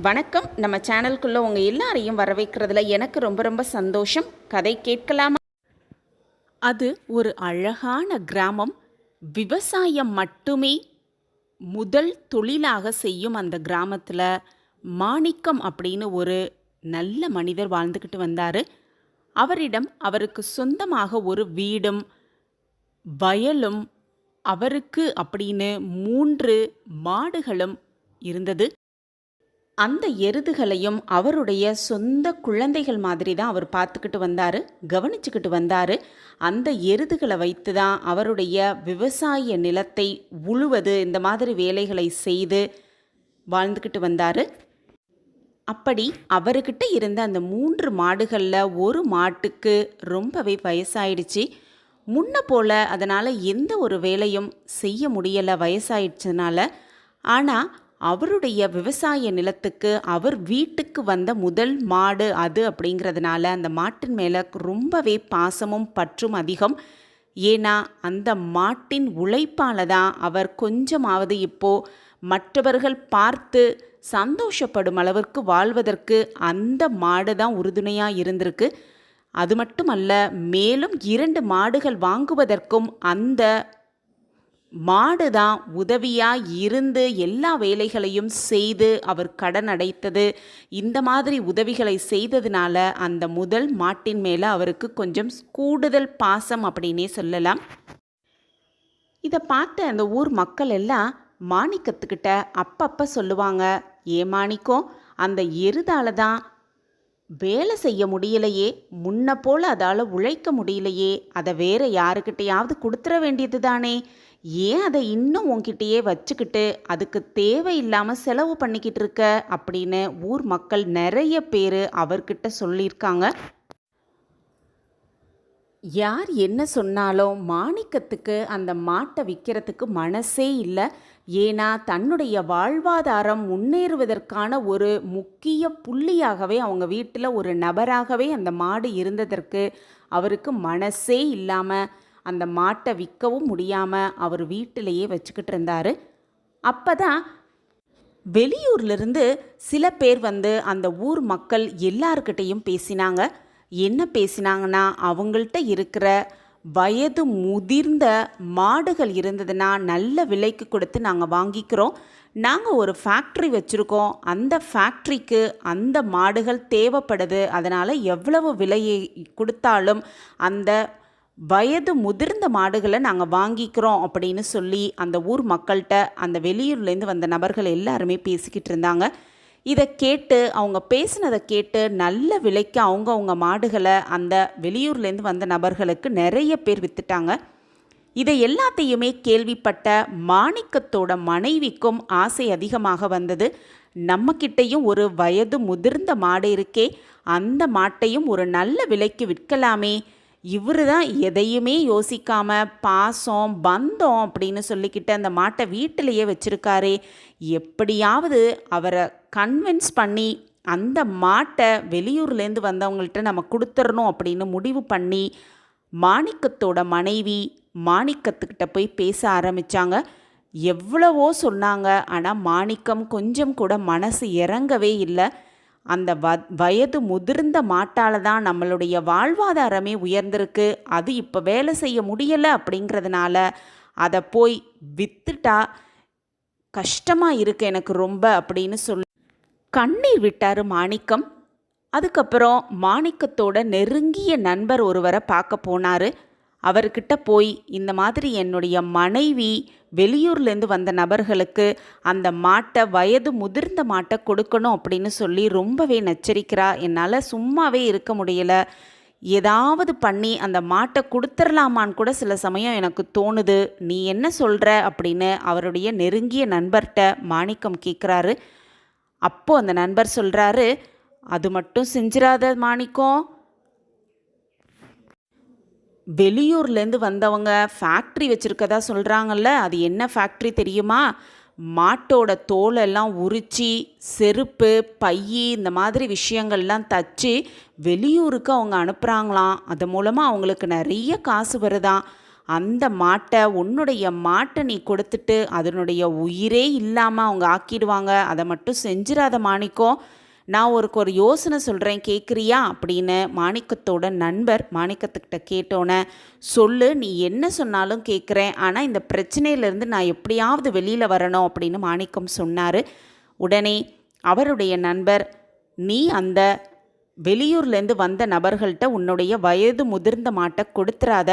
வணக்கம். நம்ம சேனலுக்குள்ளே உங்கள் எல்லாரையும் வரவேற்கிறதுல எனக்கு ரொம்ப ரொம்ப சந்தோஷம். கதை கேட்கலாமா? அது ஒரு அழகான கிராமம். விவசாயம் மட்டுமே முதல் தொழிலாக செய்யும் அந்த கிராமத்தில் மாணிக்கம் அப்படின்னு ஒரு நல்ல மனிதர் வாழ்ந்துக்கிட்டு வந்தார். அவரிடம் அவருக்கு சொந்தமாக ஒரு வீடும் வயலும் அவருக்கு அப்படின்னு மூன்று மாடுகளும் இருந்தது. அந்த எருதுகளையும் அவருடைய சொந்த குழந்தைகள் மாதிரி தான் அவர் பார்த்துக்கிட்டு வந்தார் கவனிச்சுக்கிட்டு வந்தார். அந்த எருதுகளை வைத்து தான் அவருடைய விவசாய நிலத்தை உழுவது இந்த மாதிரி வேலைகளை செய்து வாழ்ந்துக்கிட்டு வந்தார். அப்படி அவர்கிட்ட இருந்த அந்த மூன்று மாடுகளில் ஒரு மாட்டுக்கு ரொம்பவே வயசாயிடுச்சு. முன்ன போல் அதனால் எந்த ஒரு வேலையும் செய்ய முடியலை வயசாயிடுச்சதுனால. ஆனால் அவருடைய விவசாய நிலத்துக்கு அவர் வீட்டுக்கு வந்த முதல் மாடு அது அப்படிங்கிறதுனால அந்த மாட்டின் மேலே ரொம்பவே பாசமும் பற்றும் அதிகம். ஏன்னா அந்த மாட்டின் உழைப்பால் தான் அவர் கொஞ்சமாவது இப்போது மற்றவர்கள் பார்த்து சந்தோஷப்படும் அளவிற்கு வாழ்வதற்கு அந்த மாடு தான் உறுதுணையாக இருந்திருக்கு. அது மட்டுமல்ல மேலும் இரண்டு மாடுகள் வாங்குவதற்கும் அந்த மாடு தான் உதவியாக இருந்து எல்லா வேலைகளையும் செய்து அவர் கடன் அடைத்தது. இந்த மாதிரி உதவிகளை செய்ததுனால அந்த முதல் மாட்டின் மேலே அவருக்கு கொஞ்சம் கூடுதல் பாசம் அப்படின்னே சொல்லலாம். இதை பார்த்த அந்த ஊர் மக்கள் எல்லாம் மாணிக்கத்துக்கிட்ட அப்பப்போ சொல்லுவாங்க ஏ மாணிக்கம் அந்த எருதால தான் வேலை செய்ய முடியலையே முன்ன போல் அதால் உழைக்க முடியலையே அதை வேற யாருக்கிட்டையாவது கொடுத்துட வேண்டியது தானே ஏன் அதை இன்னும் உன்கிட்டயே வச்சுக்கிட்டு அதுக்கு தேவையில்லாமல் செலவு பண்ணிக்கிட்டு இருக்க? அப்படின்னு ஊர் மக்கள் நிறைய பேர் அவர்கிட்ட சொல்லியிருக்காங்க. யார் என்ன சொன்னாலும் மாணிக்கத்துக்கு அந்த மாட்டை விற்கிறதுக்கு மனசே இல்லை. ஏன்னா தன்னுடைய வாழ்வாதாரம் முன்னேறுவதற்கான ஒரு முக்கிய புள்ளியாகவே அவங்க வீட்டில் ஒரு நபராகவே அந்த மாடு இருந்ததற்கு அவருக்கு மனசே இல்லாமல் அந்த மாட்டை விற்கவும் முடியாமல் அவர் வீட்டிலேயே வச்சுக்கிட்டு இருந்தார். அப்போ தான் வெளியூர்லேருந்து சில பேர் வந்து அந்த ஊர் மக்கள் எல்லார்கிட்டேயும் பேசினாங்க. என்ன பேசினாங்கன்னா அவங்கள்ட்ட இருக்கிற வயது முதிர்ந்த மாடுகள் இருந்ததுன்னா நல்ல விலைக்கு கொடுத்து நாங்கள் வாங்கிக்கிறோம். நாங்கள் ஒரு ஃபேக்ட்ரி வச்சுருக்கோம். அந்த ஃபேக்ட்ரிக்கு அந்த மாடுகள் தேவைப்படுது. அதனால் எவ்வளவு விலையை கொடுத்தாலும் அந்த வயது முதிர்ந்த மாடுகளை நாங்கள் வாங்கிக்கிறோம் அப்படின்னு சொல்லி அந்த ஊர் மக்கள்கிட்ட அந்த வெளியூர்லேருந்து வந்த நபர்கள் எல்லாருமே பேசிக்கிட்டு இருந்தாங்க. இதை கேட்டு அவங்க பேசினதை கேட்டு நல்ல விலைக்கு அவங்க அவங்க மாடுகளை அந்த வெளியூர்லேருந்து வந்த நபர்களுக்கு நிறைய பேர் விற்றுட்டாங்க இதை எல்லாத்தையுமே கேள்விப்பட்ட மாணிக்கத்தோட மனைவிக்கும் ஆசை அதிகமாக வந்தது. நம்மக்கிட்டேயும் ஒரு வயது முதிர்ந்த மாடு இருக்கே அந்த மாட்டையும் ஒரு நல்ல விலைக்கு விற்கலாமே இவர் தான் எதையுமே யோசிக்காம பாசம் பந்தம் அப்படின்னு சொல்லிக்கிட்டு அந்த மாட்டை வீட்டிலையே வச்சுருக்காரு. எப்படியாவது அவரை கன்வின்ஸ் பண்ணி அந்த மாட்டை வெளியூர்லேருந்து வந்தவங்கள்ட்ட நம்ம கொடுத்துடணும் அப்படின்னு முடிவு பண்ணி மாணிக்கத்தோட மனைவி மாணிக்கத்துக்கிட்ட போய் பேச ஆரம்பித்தாங்க எவ்வளவோ சொன்னாங்க. ஆனால் மாணிக்கம் கொஞ்சம் கூட மனசு இறங்கவே இல்லை. அந்த வ வயது முதிர்ந்த மாட்டால் தான் நம்மளுடைய வாழ்வாதாரமே உயர்ந்திருக்கு. அது இப்போ வேலை செய்ய முடியலை அப்படிங்கிறதுனால அதை போய் வித்துட்டா கஷ்டமாக இருக்கு எனக்கு ரொம்ப அப்படின்னு சொல்லி. கண்ணீர் விட்டார் மாணிக்கம். அதுக்கப்புறம் மாணிக்கத்தோட நெருங்கிய நண்பர் ஒருவரை பார்க்க போனார். அவர்கிட்ட போய் இந்த மாதிரி என்னுடைய மனைவி வெளியூர்லேருந்து வந்த நபர்களுக்கு அந்த மாட்டை வயது முதிர்ந்த மாட்டை கொடுக்கணும் அப்படின்னு சொல்லி ரொம்பவே நச்சரிக்கிறா. என்னால் சும்மாவே இருக்க முடியலை. ஏதாவது பண்ணி அந்த மாட்டை கொடுத்துடலாமான்னு கூட சில சமயம் எனக்கு தோணுது. நீ என்ன சொல்கிற அப்படின்னு அவருடைய நெருங்கிய நண்பர்கிட்ட மாணிக்கம் கேட்குறாரு அப்போது அந்த நண்பர் சொல்கிறாரு அது மட்டும் செஞ்சிடாத மாணிக்கம். வெளியூர்லேருந்து வந்தவங்க ஃபேக்ட்ரி வச்சுருக்கதா சொல்கிறாங்கல்ல அது என்ன ஃபேக்ட்ரி தெரியுமா? மாட்டோட தோலெல்லாம் உரித்து செருப்பு பையி இந்த மாதிரி விஷயங்கள்லாம் தச்சு வெளியூருக்கு அவங்க அனுப்புகிறாங்களாம் அது மூலமாக அவங்களுக்கு நிறைய காசு வருதாம் அந்த மாட்டை உன்னுடைய மாட்டை நீ கொடுத்துட்டு அதனுடைய உயிரே இல்லாமல் அவங்க ஆக்கிடுவாங்க. அதை மட்டும் செஞ்சிடாத மாணிக்கம். நான் ஒருக்கு ஒரு யோசனை சொல்கிறேன் கேட்குறியா அப்படின்னு மாணிக்கத்தோட நண்பர் மாணிக்கத்துக்கிட்ட கேட்டோன்னே சொல்லு நீ என்ன சொன்னாலும் கேட்குறேன் ஆனால் இந்த பிரச்சனையிலேருந்து நான் எப்படியாவது வெளியில் வரணும் அப்படின்னு மாணிக்கம் சொன்னார். உடனே அவருடைய நண்பர் நீ அந்த வெளியூர்லேருந்து வந்த நபர்கள்ட்ட உன்னுடைய வயது முதிர்ந்த மாட்டை கொடுத்துறாத.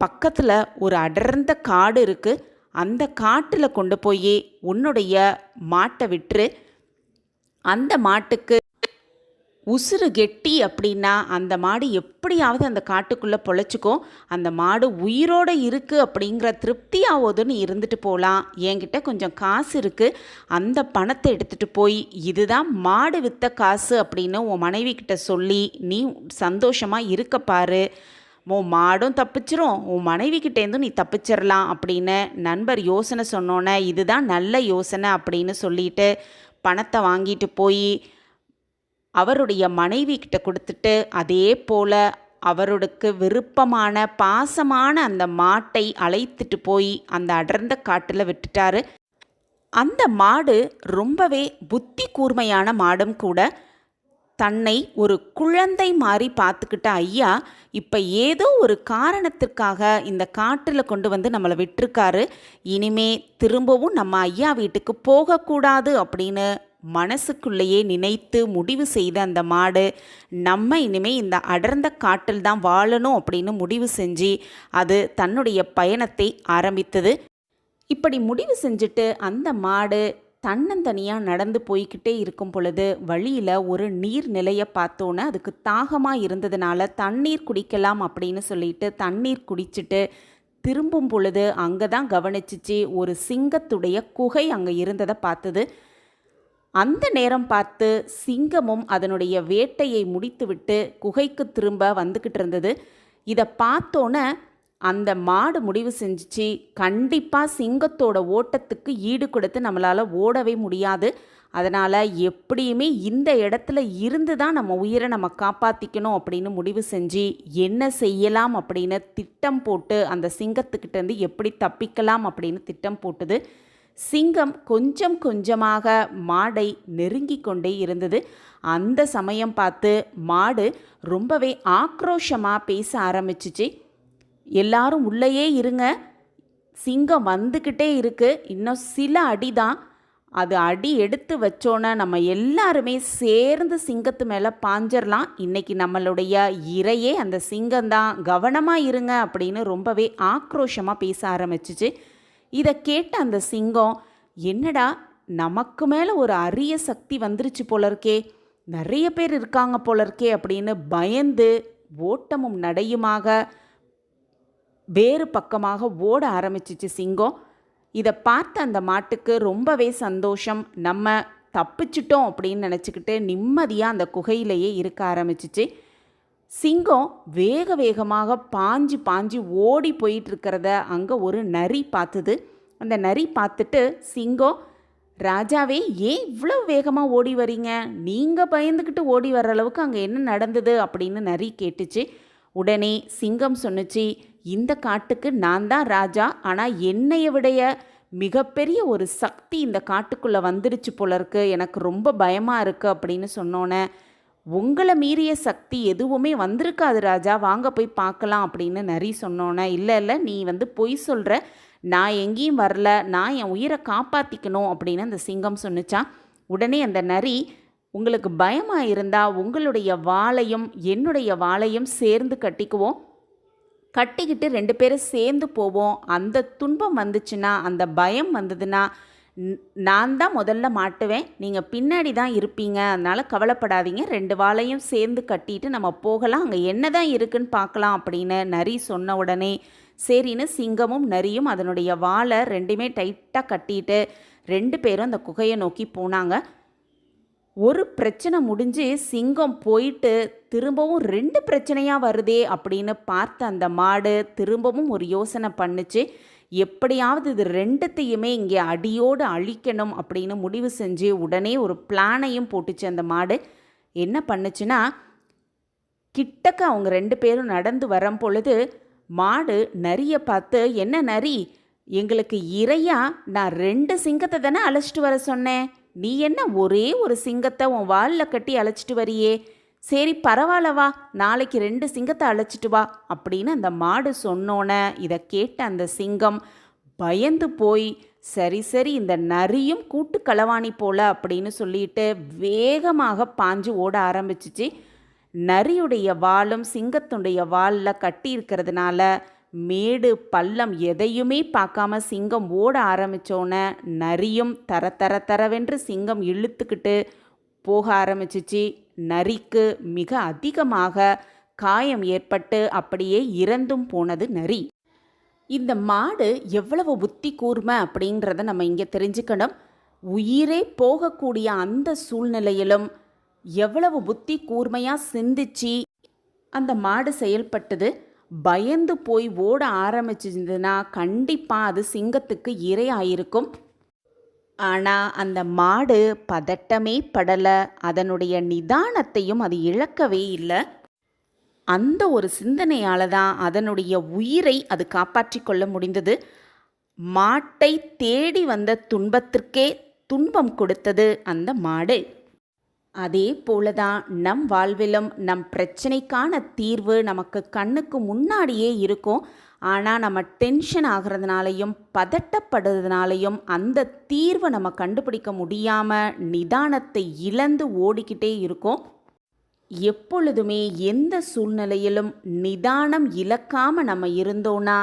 பக்கத்தில் ஒரு அடர்ந்த காடு இருக்குது அந்த காட்டில் கொண்டு போய் உன்னுடைய மாட்டை விட்டுரு. அந்த மாட்டுக்கு உசுறு கெட்டி அப்படின்னா அந்த மாடு எப்படியாவது அந்த காட்டுக்குள்ளே பொழைச்சிக்கும் அந்த மாடு உயிரோடு இருக்குது அப்படிங்கிற திருப்தியாவதுன்னு இருந்துட்டு போகலாம் என்கிட்ட கொஞ்சம் காசு இருக்குது அந்த பணத்தை எடுத்துகிட்டு போய் இதுதான் மாடு விற்ற காசு அப்படின்னு உன் மனைவி கிட்ட சொல்லி நீ சந்தோஷமாக இருக்க பாரு. உன் மாடும் தப்பிச்சிரும். உன் மனைவி கிட்டேருந்து நீ தப்பிச்சிடலாம் அப்படின்னு நண்பர் யோசனை சொன்னோன்னே இதுதான் நல்ல யோசனை அப்படின்னு சொல்லிட்டு பணத்தை வாங்கிட்டு போய் அவருடைய மனைவி கிட்ட கொடுத்துட்டு அதே போல் அவருக்கு விருப்பமான பாசமான அந்த மாட்டை அழைத்துட்டு போய் அந்த அடர்ந்த காட்டில் விட்டுட்டாரு. அந்த மாடு ரொம்பவே புத்தி கூர்மையான மாடும் கூட. தன்னை ஒரு குழந்தை மாதிரி பார்த்துக்கிட்ட ஐயா இப்போ ஏதோ ஒரு காரணத்திற்காக இந்த காற்றில் கொண்டு வந்து நம்மளை விட்டுருக்காரு. இனிமே திரும்பவும் நம்ம ஐயா வீட்டுக்கு போகக்கூடாது அப்படின்னு மனசுக்குள்ளேயே நினைத்து முடிவு செய்த அந்த மாடு நம்ம இனிமே இந்த அடர்ந்த காட்டில் தான் வாழணும் அப்படின்னு முடிவு செஞ்சு அது தன்னுடைய பயணத்தை ஆரம்பித்தது. இப்படி முடிவு செஞ்சுட்டு அந்த மாடு தன்னந்தனியாக நடந்து போய்கிட்டே இருக்கும் பொழுது வழியில் ஒரு நீர் நிலையை பார்த்தோன்னே அதுக்கு தாகமாக இருந்ததுனால தண்ணீர் குடிக்கலாம் அப்படின்னு சொல்லிட்டு தண்ணீர் குடிச்சிட்டு திரும்பும் பொழுது அங்கே தான் கவனிச்சிச்சு ஒரு சிங்கத்துடைய குகை அங்கே இருந்ததை பார்த்தது. அந்த நேரம் பார்த்து சிங்கமும் அதனுடைய வேட்டையை முடித்துவிட்டு குகைக்கு திரும்ப வந்துக்கிட்டு இருந்தது. இதை பார்த்தோன்னே அந்த மாடு முடிவு செஞ்சிச்சு. கண்டிப்பாக சிங்கத்தோட ஓட்டத்துக்கு ஈடு கொடுத்து நம்மளால் ஓடவே முடியாது. அதனால் எப்படியுமே இந்த இடத்துல இருந்து தான் நம்ம உயிரை நம்ம காப்பாற்றிக்கணும் அப்படின்னு முடிவு செஞ்சு என்ன செய்யலாம் அப்படின்னு திட்டம் போட்டு அந்த சிங்கத்துக்கிட்டேருந்து எப்படி தப்பிக்கலாம் அப்படின்னு திட்டம் போட்டுது. சிங்கம் கொஞ்சம் கொஞ்சமாக மாடை நெருங்கி கொண்டே இருந்தது. அந்த சமயம் பார்த்து மாடு ரொம்பவே ஆக்ரோஷமாக பேச ஆரம்பிச்சிச்சு. எல்லாரும் உள்ளேயே இருங்க. சிங்கம் வந்துக்கிட்டே இருக்கு. இன்னும் சில அடி தான் அது அடி எடுத்து வச்சோன்னே நம்ம எல்லாருமே சேர்ந்து சிங்கத்து மேலே பாஞ்சிடலாம் இன்னைக்கு நம்மளுடைய இரையே அந்த சிங்கம்தான். கவனமாக இருங்க அப்படின்னு ரொம்பவே ஆக்ரோஷமாக பேச ஆரம்பிச்சிச்சு. இதை கேட்ட அந்த சிங்கம் என்னடா நமக்கு மேலே ஒரு அரிய சக்தி வந்துருச்சு போல இருக்கே நிறைய பேர் இருக்காங்க போல இருக்கே அப்படின்னு பயந்து ஓட்டமும் நடையுமாக வேறு பக்கமாக ஓட ஆரம்பிச்சிச்சு சிங்கம். இதை பார்த்த அந்த மாட்டுக்கு ரொம்பவே சந்தோஷம். நம்ம தப்பிச்சிட்டோம் அப்படின்னு நினச்சிக்கிட்டு நிம்மதியாக அந்த குகையிலேயே இருக்க ஆரம்பிச்சிச்சு. சிங்கம் வேக வேகமாக பாஞ்சு பாஞ்சு ஓடி போயிட்டுருக்கிறத அங்கே ஒரு நரி பார்த்துது. அந்த நரி பார்த்துட்டு சிங்கம் ராஜாவே ஏன் இவ்வளோ வேகமாக ஓடி வரீங்க? நீங்கள் பயந்துக்கிட்டு ஓடி வர்ற அளவுக்கு அங்கே என்ன நடந்தது? அப்படின்னு நரி கேட்டுச்சு. உடனே சிங்கம் சொன்னுச்சு இந்த காட்டுக்கு நான் தான் ராஜா. ஆனால் என்னைய விடைய மிகப்பெரிய ஒரு சக்தி இந்த காட்டுக்குள்ளே வந்துருச்சு போல இருக்கு எனக்கு ரொம்ப பயமாக இருக்குது அப்படின்னு சொன்னோன்னே உங்களை மீறிய சக்தி எதுவுமே வந்திருக்காது ராஜா. வாங்க போய் பார்க்கலாம் அப்படின்னு நரி சொன்னோன்னே இல்லை இல்லை நீ வந்து பொய் சொல்கிற நான் எங்கேயும் வரல. நான் என் உயிரை காப்பாற்றிக்கணும் அப்படின்னு அந்த சிங்கம் சொன்னிச்சான் உடனே அந்த நரி உங்களுக்கு பயமாக இருந்தால் உங்களுடைய வாளையும் என்னுடைய வாளையும் சேர்ந்து கட்டிக்குவோம். கட்டிக்கிட்டு ரெண்டு பேரும் சேர்ந்து போவோம். அந்த துன்பம் வந்துச்சுன்னா அந்த பயம் வந்ததுன்னா நான் தான் முதல்ல மாட்டுவேன். நீங்கள் பின்னாடி தான் இருப்பீங்க. அதனால் கவலைப்படாதீங்க. ரெண்டு வாளையும் சேர்ந்து கட்டிட்டு நம்ம போகலாம். அங்கே என்ன தான் இருக்குன்னு பார்க்கலாம் அப்படின்னு நரி சொன்ன உடனே சரின்னு சிங்கமும் நரியும் அதனுடைய வாளை ரெண்டுமே டைட்டாக கட்டிட்டு ரெண்டு பேரும் அந்த குகையை நோக்கி போனாங்க. ஒரு பிரச்சனை முடிஞ்சு சிங்கம் போயிட்டு திரும்பவும் ரெண்டு பிரச்சனையாக வருதே அப்படின்னு பார்த்த அந்த மாடு திரும்பவும் ஒரு யோசனை பண்ணுச்சு. எப்படியாவது இது ரெண்டுத்தையுமே இங்கே அடியோடு அழிக்கணும் அப்படின்னு முடிவு செஞ்சு உடனே ஒரு பிளானையும் போட்டுச்சு அந்த மாடு. என்ன பண்ணுச்சுன்னா கிட்டக்க அவங்க ரெண்டு பேரும் நடந்து வரும் பொழுது மாடு நரியை பார்த்து என்ன நரி எங்களுக்கு இறையா நான் ரெண்டு சிங்கத்தை தானே அழைச்சிட்டு வர சொன்னேன். நீ என்ன ஒரே ஒரு சிங்கத்தை உன் வாலில் கட்டி அழைச்சிட்டு வரியே? சரி பரவாயில்ல வா நாளைக்கு ரெண்டு சிங்கத்தை அழைச்சிட்டு வா அப்படின்னு அந்த மாடு சொன்னோன்னே இதை கேட்ட அந்த சிங்கம் பயந்து போய் சரி சரி இந்த நரியும் கூட்டு களவாணி போல அப்படின்னு சொல்லிட்டு வேகமாக பாஞ்சு ஓட ஆரம்பிச்சிச்சு. நரியுடைய வாலும் சிங்கத்துடைய வாலில் கட்டி இருக்கிறதுனால மேடு பள்ளம் எதையுமே பார்க்காம சிங்கம் ஓட ஆரம்பித்தோன்னே நரியும் தர தர தரவென்று சிங்கம் இழுத்துக்கிட்டு போக ஆரம்பிச்சிச்சு. நரிக்கு மிக அதிகமாக காயம் ஏற்பட்டு அப்படியே இறந்தும் போனது நரி. இந்த மாடு எவ்வளவு புத்தி கூர்மை அப்படின்றத நம்ம இங்கே தெரிஞ்சுக்கணும். உயிரே போகக்கூடிய அந்த சூழ்நிலையிலும் எவ்வளவு புத்தி கூர்மையாக சிந்திச்சு அந்த மாடு செயல்பட்டது. பயந்து போய் ஓட ஆரம்பிச்சிருந்ததுன்னா கண்டிப்பாக அது சிங்கத்துக்கு இரையாயிருக்கும். ஆனால் அந்த மாடு பதட்டமே படலை. அதனுடைய நிதானத்தையும் அது இழக்கவே இல்லை. அந்த ஒரு சிந்தனையால் தான் அதனுடைய உயிரை அது காப்பாற்றி கொள்ள முடிந்தது. மாட்டை தேடி வந்த துன்பத்திற்கே துன்பம் கொடுத்தது அந்த மாடு. அதே போலதான் நம் வாழ்விலும் நம் பிரச்சனைக்கான தீர்வு நமக்கு கண்ணுக்கு முன்னாடியே இருக்கும். ஆனால் நம்ம டென்ஷன் ஆகிறதுனாலையும் பதட்டப்படுறதுனாலையும் அந்த தீர்வை நம்ம கண்டுபிடிக்க முடியாமல் நிதானத்தை இழந்து ஓடிக்கிட்டே இருக்கோம். எப்பொழுதுமே எந்த சூழ்நிலையிலும் நிதானம் இழக்காமல் நம்ம இருந்தோன்னா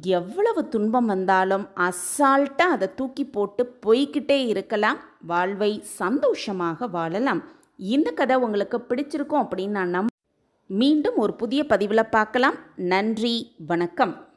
எவ்வளவு துன்பம் வந்தாலும் அசால்ட்டாக அதை தூக்கி போட்டு போய்கிட்டே இருக்கலாம். வாழ்வை சந்தோஷமாக வாழலாம். இந்த கதை உங்களுக்கு பிடிச்சிருக்கும் அப்படின்னு நான் நம்ப மீண்டும் ஒரு புதிய பதிவில் பார்க்கலாம். நன்றி வணக்கம்.